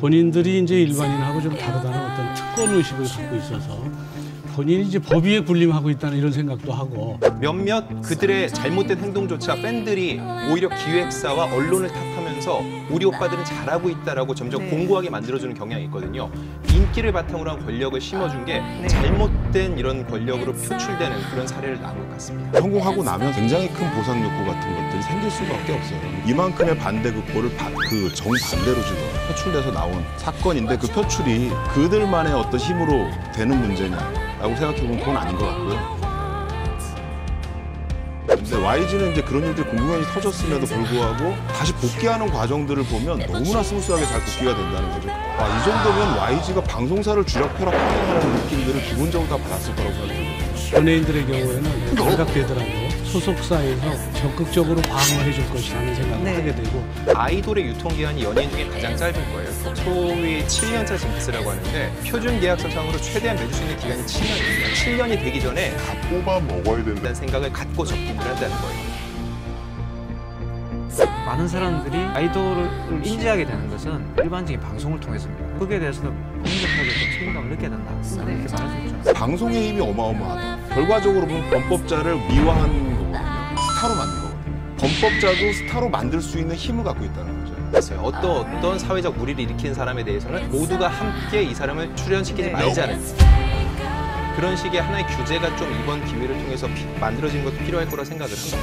본인들이 이제 일반인하고 좀 다르다는 어떤 특권 의식을 갖고 있어서 본인이 이제 법 위에 군림하고 있다는 이런 생각도 하고 몇몇 그들의 잘못된 행동조차 팬들이 오히려 기획사와 언론을 탓하면서 우리 오빠들은 잘하고 있다라고 점점 네. 공고하게 만들어주는 경향이 있거든요. 인기를 바탕으로 한 권력을 심어준 게 네. 잘못된 이런 권력으로 표출되는 그런 사례를 낳은 것 같습니다. 성공하고 나면 굉장히 큰 보상 욕구 같은 것들이 생길 수밖에 없어요. 이만큼의 반대급보를 그 정반대로 지금 표출돼서 나온 사건인데 그 표출이 그들만의 어떤 힘으로 되는 문제냐 라고 생각해보면 그건 아닌 것 같고요. 근데 YG는 이제 그런 일들이 공공연히 터졌음에도 불구하고 다시 복귀하는 과정들을 보면 너무나 스무스하게 잘 복귀가 된다는 거죠. 아, 이 정도면 YG가 방송사를 주력하라 하는 느낌들을 기본적으로 다 받았을 거라고 생각해요. 연예인들의 경우에는 감각되더라도 소속사에서 적극적으로 방어해 줄 것이라는 생각을 네. 하게 되고 아이돌의 유통기한이 연예인 중에 가장 짧은 거예요. 소위 7년차 징크스라고 하는데 표준 계약서상으로 최대한 매줄 수 있는 기간이 7년입니다. 7년이 되기 전에 다 뽑아 먹어야 된다. 다는 생각을 갖고 접근을 한다는 거예요. 많은 사람들이 아이돌을 인지하게 되는 것은 일반적인 방송을 통해서입니다. 거기에 대해서는 엄격하게 좀 책임감을 느껴야 된다. 네. 이렇게 말할 수 있죠. 방송의 힘이 어마어마하다. 결과적으로 보면 범법자를 미화한. 스타로 만든 거거든요. 범법자도 스타로 만들 수 있는 힘을 갖고 있다는 거죠. 있어요. 어떤 어떤 사회적 무리를 일으킨 사람에 대해서는 모두가 함께 이 사람을 출연시키지 네. 말자는 그런 식의 하나의 규제가 좀 이번 기회를 통해서 피- 만들어진 것도 필요할 거라 생각을 합니다.